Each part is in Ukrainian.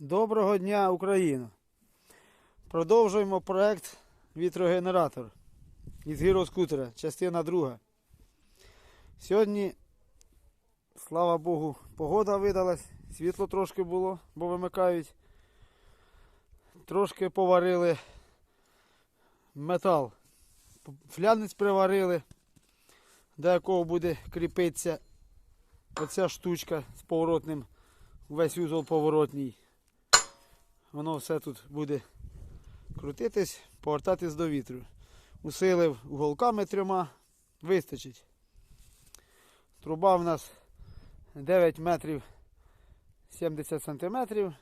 Доброго дня, Україна! Продовжуємо проект вітрогенератор із гіроскутера, частина друга. Сьогодні, слава Богу, погода видалась, світло трошки було, бо вимикають. Трошки поварили метал. Флянець приварили, до якого буде кріпитися оця штучка з поворотним, весь узол поворотній. Воно все тут буде крутитись, повертатись до вітру. Усилив уголками трьома, вистачить. Труба в нас 9 метрів 70 сантиметрів.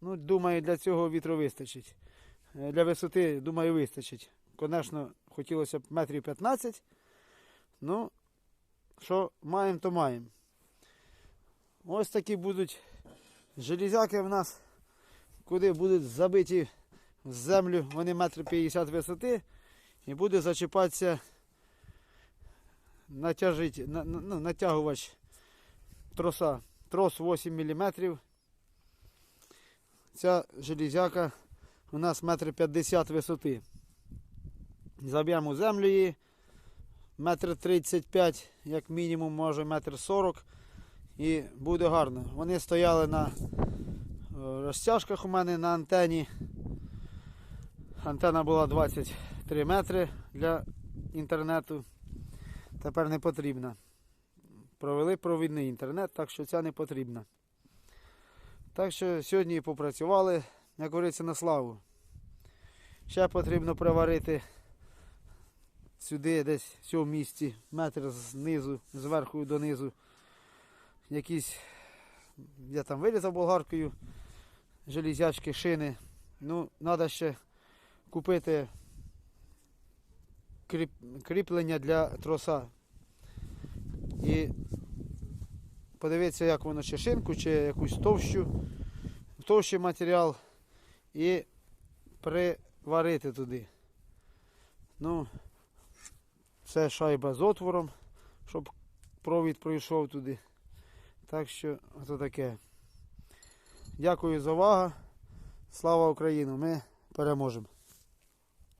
Ну, думаю, для цього вітру вистачить. Е, Для висоти, думаю, вистачить. Звісно, хотілося б метрів 15. Ну, що маємо, то маємо. Ось такі будуть железяки в нас куди будуть забиті в землю, вони метр 50 висоти, і буде зачіпатися натяжить, на, на- ну, натягувач троса. Трос 8 мм. Ця железяка у нас метр 50 висоти. Заб'ємо землю її. Метр 35, як мінімум, може метр 40. І буде гарно. Вони стояли на розтяжках у мене на антені. Антена була 23 метри для інтернету. Тепер не потрібна. Провели провідний інтернет, так що ця не потрібна. Так що сьогодні попрацювали, як говориться, на славу. Ще потрібно приварити сюди, десь в цьому місці, метр знизу, зверху донизу. Якісь, я там вирізав болгаркою железячки, шини. Ну, треба ще купити кріп... кріплення для троса. І подивитися, як воно чи шинку, чи якусь товщу, товщий матеріал і приварити туди. Ну, це шайба з отвором, щоб провід пройшов туди. Так що, ото таке. Дякую за увагу. Слава Україні! Ми переможемо.